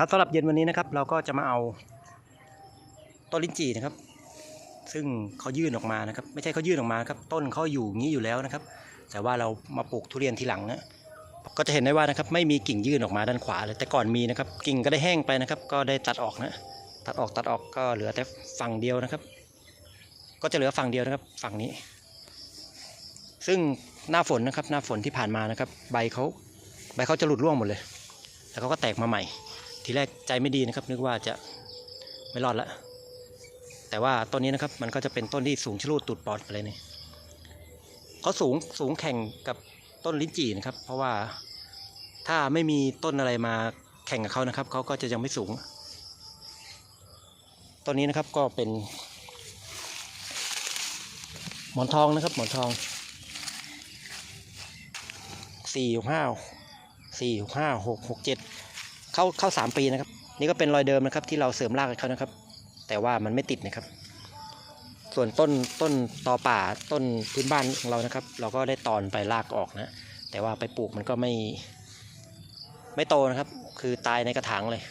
ครับสำหรับเย็นวันนี้นะครับ เราก็จะมาเอาต้นลิ้นจี่นะครับ ซึ่งเขายื่นออกมานะครับ ไม่ใช่เขายื่นออกมาครับต้นเขาอยู่อย่างนี้อยู่แล้วนะครับ แต่ว่าเรามาปลูกทุเรียนทีหลังนะก็จะเห็นได้ว่านะครับไม่มีกิ่งยื่นออกมาด้านขวาเลยแต่ก่อนมีนะครับ กิ่งก็ได้แห้งไปนะครับ ก็ได้ตัดออกนะตัดออกตัดออกก็เหลือแต่ฝั่งเดียวนะครับ ก็จะเหลือฝั่งเดียวนะครับ ฝั่งนี้ ซึ่งหน้าฝนนะครับ หน้าฝนที่ผ่านมานะครับ ใบเขาใบเขาจะหลุดร่วงหมดเลย แล้วเขาก็แตกมาใหม่ ทีแรกใจไม่ดีนะครับ นึกว่าจะไม่รอดละแต่ว่าต้นนี้นะครับมันก็จะเป็นต้นที่สูงชะลูดตูดปอดอะไรนี่เขาสูงสูงแข่งกับต้นลิ้นจี่นะครับ เพราะว่าถ้าไม่มีต้นอะไรมาแข่งกับเขานะครับเขาก็จะยังไม่สูงต้นนี้นะครับก็เป็น หมอนทองนะครับ หมอนทองสี่ห้าสี่ห้าหกหกเจ็ด เข้าเข้าสามปีนะครับ นี่ก็เป็นรอยเดิมนะครับ ที่เราเสริมรากเขานะครับ แต่ว่ามันไม่ติดนะครับ ส่วนต้นต้นตอป่าต้นพื้นบ้านของเรานะครับ เราก็ได้ตอนไปรากออกนะ แต่ว่าไปปลูกมันก็ไม่ ไม่โตนะครับ คือตายในกระถางเลย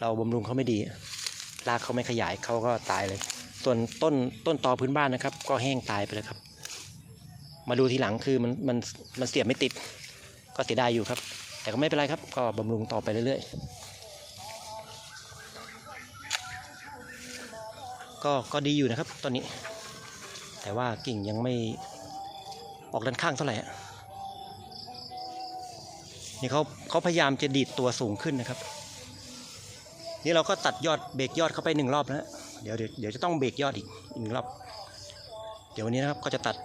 เราบำรุงเขาไม่ดี รากเขาไม่ขยายเขาก็ตายเลย ส่วนต้นต้นตอพื้นบ้านนะครับ ก็แห้งตายไปเลยครับ มาดูทีหลังคือมันมันมันเสียบไม่ติด ก็เสียดายอยู่ครับ แต่ก็ไม่เป็นไรครับ ก็บำรุงต่อไปเรื่อยๆ ก็ก็ดีอยู่นะครับตอนนี้ แต่ว่ากิ่งยังไม่ออกด้านข้างเท่าไหร่อะนี่เขาเขาพยายามจะดีดตัวสูงขึ้นนะครับ นี่เราก็ตัดยอดเบรกยอดเข้าไปหนึ่งรอบแล้วเดี๋ยวเดี๋ยวจะต้องเบรกยอดอีกอีกหนึ่งรอบ เดี๋ยววันนี้นะครับก็จะตัด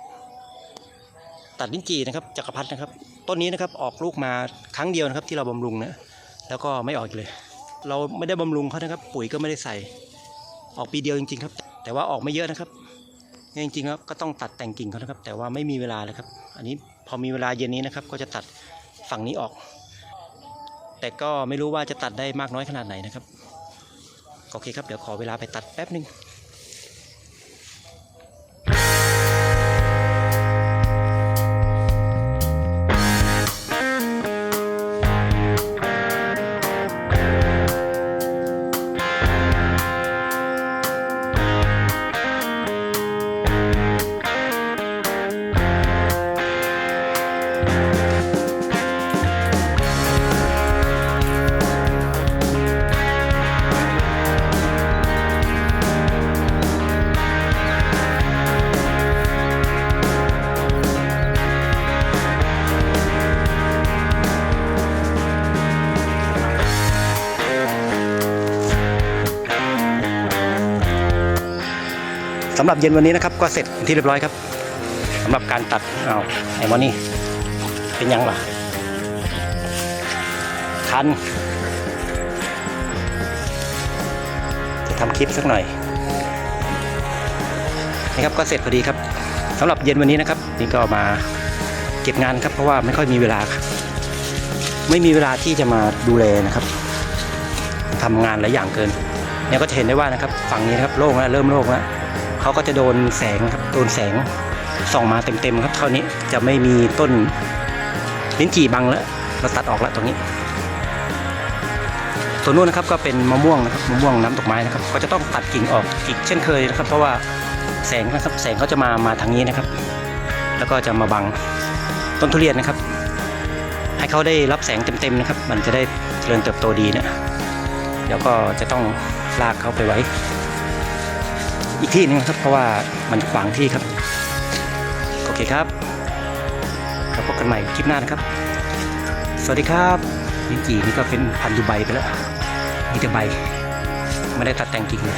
ตัดลิ้นจี่นะครับจักรพรรดินะครับ ต้นนี้นะครับออกลูกมาครั้งเดียวนะครับที่เราบำรุงนะแล้วก็ไม่ออกเลย เราไม่ได้บำรุงเขานะครับ ปุ๋ยก็ไม่ได้ใส่ ออกปีเดียวจริง ๆ ครับ แต่ว่าออกไม่เยอะนะครับเนี่ยจริงๆแล้วก็ต้องตัดแต่งกิ่งเขานะครับ แต่ว่าไม่มีเวลาเลยครับ อันนี้พอมีเวลาเย็นนี้นะครับ ก็จะตัดฝั่งนี้ออก แต่ก็ไม่รู้ว่าจะตัดได้มากน้อยขนาดไหนนะครับโอเคครับเดี๋ยวขอเวลาไปตัดแป๊บหนึ่ง สำหรับเย็นวันนี้นะครับก็เสร็จที่เรียบร้อยครับสำหรับการตัดเอาไอ้มอนี่เป็นยังล่ะคันจะทำคลิปสักหน่อยนี่ครับก็เสร็จพอดีครับสำหรับเย็นวันนี้นะครับ นี่ก็มาเก็บงานครับเพราะว่าไม่ค่อยมีเวลา ไม่มีเวลาที่จะมาดูแลนะครับทำงานหลายอย่างเกินเนี่ยก็จะเห็นได้ว่านะครับ ฝั่งนี้นะครับโล่งแล้วเริ่มโล่งแล้ว เขาก็จะโดนแสงครับโดนแสงส่องมาเต็มๆครับเท่านี้จะไม่มีต้นลิ้นจี่บังแล้วเราตัดออกแล้วตรงนี้ส่วนนู้นนะครับก็เป็นมะม่วงนะครับมะม่วงน้ำดอกไม้นะครับ ก็จะต้องตัดกิ่งออกอีกเช่นเคยนะครับ เพราะว่าแสงนะครับแสงเขาจะมามาทางนี้นะครับ แล้วก็จะมาบังต้นทุเรียนนะครับ ให้เขาได้รับแสงเต็มๆนะครับ มันจะได้เจริญเติบโตดีนะเดี๋ยวก็จะต้องลากเขาไปไว้ อีกที่หนึงครับเพราะว่ามันขวางที่ครับ โอเคครับเราพบกันใหม่คลิปหน้านะครับ สวัสดีครับลิ้นจี่นี่ก็เป็นพันธุ์ดูใบไปแล้วมีแต่ใบไม่ได้ตัดแต่งกิ่งเลย